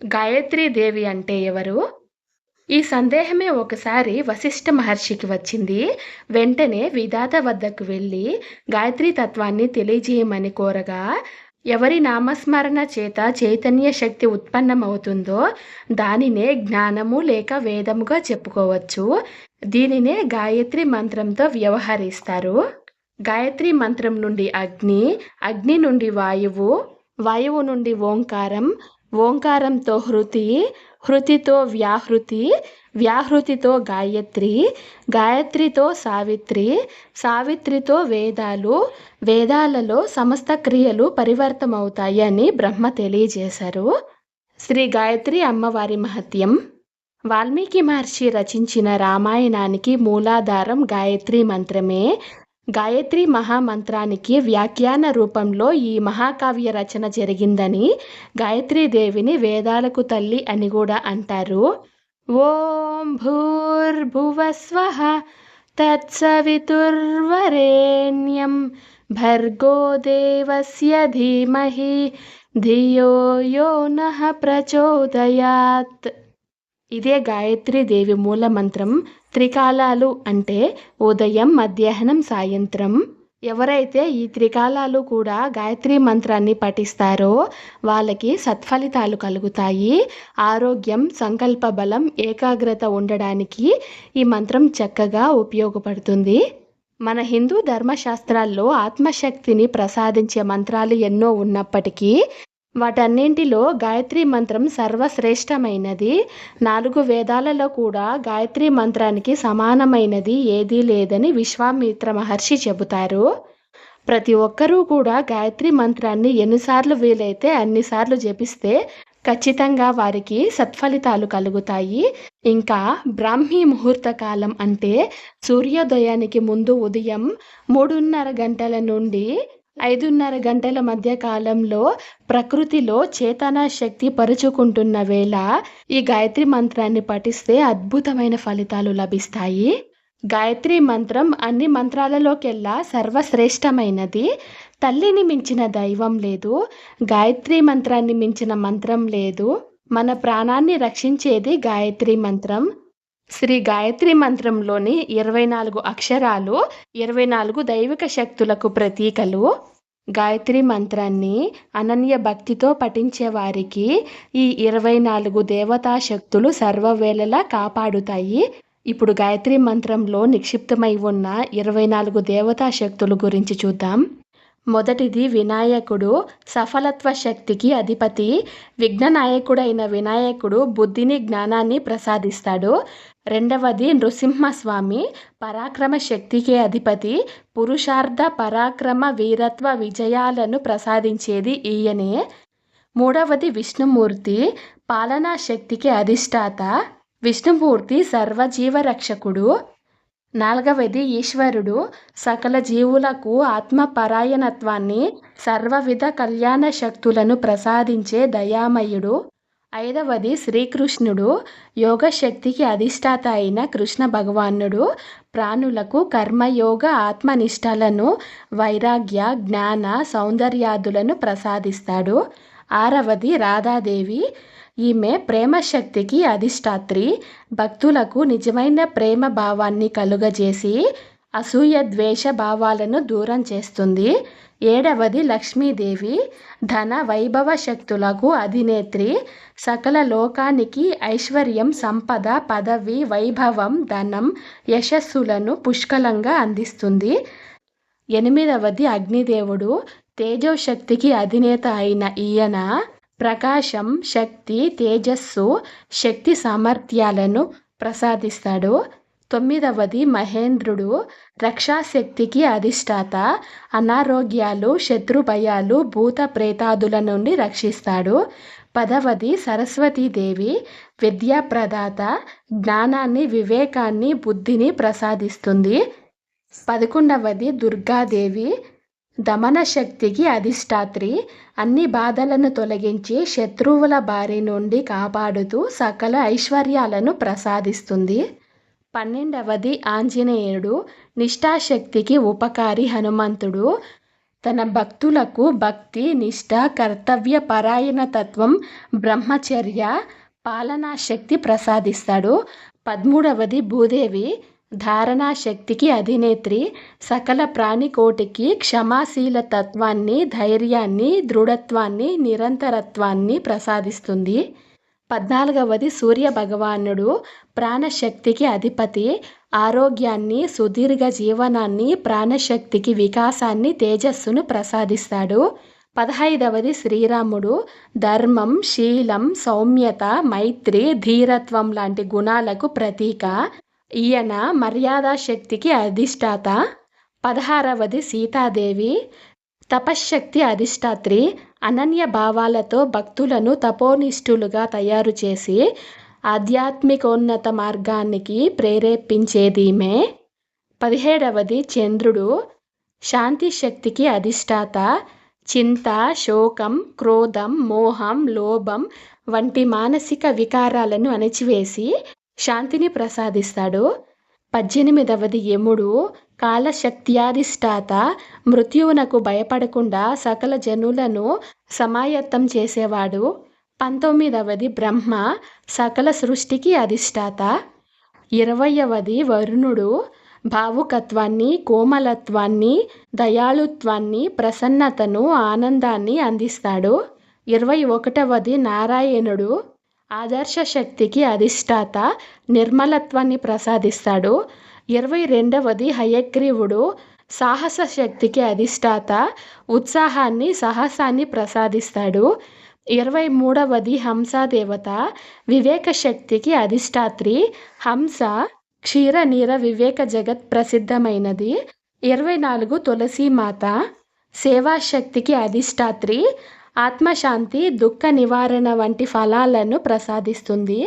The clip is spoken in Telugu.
గాయత్రీ దేవి అంటే ఎవరు? ఈ సందేహమే ఒకసారి వశిష్ఠ మహర్షికి వచ్చింది. వెంటనే విధాత వద్దకు వెళ్ళి గాయత్రీ తత్వాన్ని తెలియజేయమని కోరగా ఎవరి నామస్మరణ చేత చైతన్య శక్తి ఉత్పన్నమవుతుందో దానినే జ్ఞానము లేక వేదముగా చెప్పుకోవచ్చు. దీనినే గాయత్రి మంత్రంతో వ్యవహరిస్తారు. గాయత్రి మంత్రం నుండి అగ్ని అగ్ని నుండి వాయువు వాయువు నుండి ఓంకారం ఓంకారంతో హృతి హృతితో వ్యాహృతి వ్యాహృతితో గాయత్రి గాయత్రితో సావిత్రి సావిత్రితో వేదాలు వేదాలలో సమస్త క్రియలు పరివర్తమవుతాయి అని బ్రహ్మ తెలియజేశారు. శ్రీ గాయత్రి అమ్మవారి మహత్యం. వాల్మీకి మహర్షి రచించిన రామాయణానికి మూలాధారం గాయత్రి మంత్రమే. గాయత్రి మహామంత్రానికి వ్యాఖ్యాన రూపంలో ఈ మహాకావ్య రచన జరిగిందని గాయత్రీదేవిని వేదాలకు తల్లి అని కూడా అంటారు. ఓం భూర్భువస్వ తత్సవితుర్వరేణ్యం భర్గో దేవస్య ధీమహి ధియో యో నః ప్రచోదయాత్. ఇదే గాయత్రి దేవి మూల మంత్రం త్రికాలాలు అంటే ఉదయం మధ్యాహ్నం సాయంత్రం. ఎవరైతే ఈ త్రికాలాలు కూడా గాయత్రి మంత్రాన్ని పఠిస్తారో వాళ్ళకి సత్ఫలితాలు కలుగుతాయి. ఆరోగ్యం సంకల్ప బలం ఏకాగ్రత ఉండడానికి ఈ మంత్రం చక్కగా ఉపయోగపడుతుంది. మన హిందూ ధర్మశాస్త్రాల్లో ఆత్మశక్తిని ప్రసాదించే మంత్రాలు ఎన్నో ఉన్నప్పటికీ వాటన్నింటిలో గాయత్రి మంత్రం సర్వశ్రేష్టమైనది. నాలుగు వేదాలలో కూడా గాయత్రి మంత్రానికి సమానమైనది ఏదీ లేదని విశ్వామిత్ర మహర్షి చెబుతారు. ప్రతి ఒక్కరూ కూడా గాయత్రి మంత్రాన్ని ఎన్నిసార్లు వీలైతే అన్నిసార్లు జపిస్తే ఖచ్చితంగా వారికి సత్ఫలితాలు కలుగుతాయి. ఇంకా బ్రాహ్మీ ముహూర్త కాలం అంటే సూర్యోదయానికి ముందు ఉదయం మూడున్నర గంటల నుండి ఐదున్నర గంటల మధ్య కాలంలో ప్రకృతిలో చేతన శక్తి పరుచుకుంటున్న వేళ ఈ గాయత్రి మంత్రాన్ని పఠిస్తే అద్భుతమైన ఫలితాలు లభిస్తాయి. గాయత్రి మంత్రం అన్ని మంత్రాలలోకెల్లా సర్వశ్రేష్టమైనది. తల్లిని మించిన దైవం లేదు. గాయత్రి మంత్రాన్ని మించిన మంత్రం లేదు. మన ప్రాణాన్ని రక్షించేది గాయత్రి మంత్రం. శ్రీ గాయత్రి మంత్రంలోని ఇరవై నాలుగు అక్షరాలు ఇరవై నాలుగు దైవిక శక్తులకు ప్రతీకలు. గాయత్రి మంత్రాన్ని అనన్య భక్తితో పఠించే వారికి ఈ ఇరవై నాలుగు దేవతా శక్తులు సర్వవేళలా కాపాడుతాయి. ఇప్పుడు గాయత్రి మంత్రంలో నిక్షిప్తమై ఉన్న ఇరవై నాలుగు దేవతా శక్తుల గురించి చూద్దాం. మొదటిది వినాయకుడు. సఫలత్వ శక్తికి అధిపతి. విఘ్ననాయకుడైన వినాయకుడు బుద్ధిని జ్ఞానాన్ని ప్రసాదిస్తాడు. రెండవది నృసింహస్వామి పరాక్రమ శక్తికి అధిపతి పురుషార్థ పరాక్రమ వీరత్వ విజయాలను ప్రసాదించేది ఈయనే. మూడవది విష్ణుమూర్తి పాలనా శక్తికి అధిష్టాత విష్ణుమూర్తి సర్వజీవరక్షకుడు. నాలుగవది ఈశ్వరుడు సకల జీవులకు ఆత్మపరాయణత్వాన్ని సర్వవిధ కళ్యాణ శక్తులను ప్రసాదించే దయామయుడు. ఐదవది శ్రీకృష్ణుడు యోగశక్తికి అధిష్టాత అయిన కృష్ణ భగవానుడు. ప్రాణులకు కర్మయోగ ఆత్మనిష్టలను వైరాగ్య జ్ఞాన సౌందర్యాదులను ప్రసాదిస్తాడు. ఆరవది రాధాదేవి. ఈమె ప్రేమశక్తికి అధిష్టాత్రి. భక్తులకు నిజమైన ప్రేమ భావాన్ని కలుగజేసి అసూయ ద్వేష భావాలను దూరం చేస్తుంది. ఏడవది లక్ష్మీదేవి. ధన వైభవ శక్తులకు అధినేత్రి. సకల లోకానికి ఐశ్వర్యం సంపద పదవి వైభవం ధనం యశస్సులను పుష్కలంగా అందిస్తుంది. ఎనిమిదవది అగ్నిదేవుడు. తేజోశక్తికి అధినేత అయిన ఈయన. ప్రకాశం శక్తి తేజస్సు శక్తి సామర్థ్యాలను ప్రసాదిస్తాడు. తొమ్మిదవది మహేంద్రుడు రక్షాశక్తికి అధిష్టాత. అనారోగ్యాలు శత్రు భయాలు భూత ప్రేతాదుల నుండి రక్షిస్తాడు. పదవది సరస్వతీదేవి విద్యాప్రదాత. జ్ఞానాన్ని వివేకాన్ని బుద్ధిని ప్రసాదిస్తుంది. పదకొండవది దుర్గాదేవి దమన శక్తికి అధిష్టాత్రి. అన్ని బాధలను తొలగించి శత్రువుల బారి నుండి కాపాడుతూ సకల ఐశ్వర్యాలను ప్రసాదిస్తుంది. పన్నెండవది ఆంజనేయుడు నిష్ఠాశక్తికి ఉపకారి హనుమంతుడు. తన భక్తులకు భక్తి నిష్ఠ కర్తవ్య పరాయణ తత్వం బ్రహ్మచర్య పాలనా శక్తి ప్రసాదిస్తాడు. పదమూడవది భూదేవి ధారణా శక్తికి అధినేత్రి సకల ప్రాణికోటికి క్షమాశీల తత్వాన్ని ధైర్యాన్ని దృఢత్వాన్ని నిరంతరత్వాన్ని ప్రసాదిస్తుంది. పద్నాలుగవది సూర్య భగవానుడు ప్రాణశక్తికి అధిపతి. ఆరోగ్యాన్ని సుదీర్ఘ జీవనాన్ని ప్రాణశక్తికి వికాసాన్ని తేజస్సును ప్రసాదిస్తాడు. పదహైదవది శ్రీరాముడు. ధర్మం శీలం సౌమ్యత మైత్రి ధీరత్వం లాంటి గుణాలకు ప్రతీక. ఈయన మర్యాదా శక్తికి అధిష్టాత. పదహారవది సీతాదేవి. తపశ్శక్తి అధిష్టాత్రి అనన్య భావాలతో భక్తులను తపోనిష్ఠులుగా తయారు చేసి ఆధ్యాత్మికోన్నత మార్గానికి ప్రేరేపించేదీమే. పదిహేడవది చంద్రుడు. శాంతి శక్తికి అధిష్టాత. చింత శోకం క్రోధం మోహం లోభం వంటి మానసిక వికారాలను అణచివేసి శాంతిని ప్రసాదిస్తాడు. పద్దెనిమిదవది యముడు కాలశక్త్యాధిష్టాత మృత్యువునకు భయపడకుండా సకల జనులను సమాయత్తం చేసేవాడు. పంతొమ్మిదవది బ్రహ్మ సకల సృష్టికి అధిష్టాత. ఇరవయవది వరుణుడు భావుకత్వాన్ని కోమలత్వాన్ని దయాళుత్వాన్ని ప్రసన్నతను ఆనందాన్ని అందిస్తాడు. ఇరవై ఒకటవది నారాయణుడు ఆదర్శ శక్తికి అధిష్టాత నిర్మలత్వాన్ని ప్రసాదిస్తాడు. ఇరవై రెండవది హయగ్రీవుడు సాహస శక్తికి అధిష్టాత ఉత్సాహాన్ని సాహసాన్ని ప్రసాదిస్తాడు. ఇరవై మూడవది హంసాదేవత వివేక శక్తికి అధిష్టాత్రి హంస క్షీర నీర వివేక జగత్ ప్రసిద్ధమైనది. ఇరవై నాలుగు తులసీమాత సేవాశక్తికి అధిష్టాత్రి ఆత్మశాంతి దుఃఖ నివారణ వంటి ఫలాలను ప్రసాదిస్తుంది.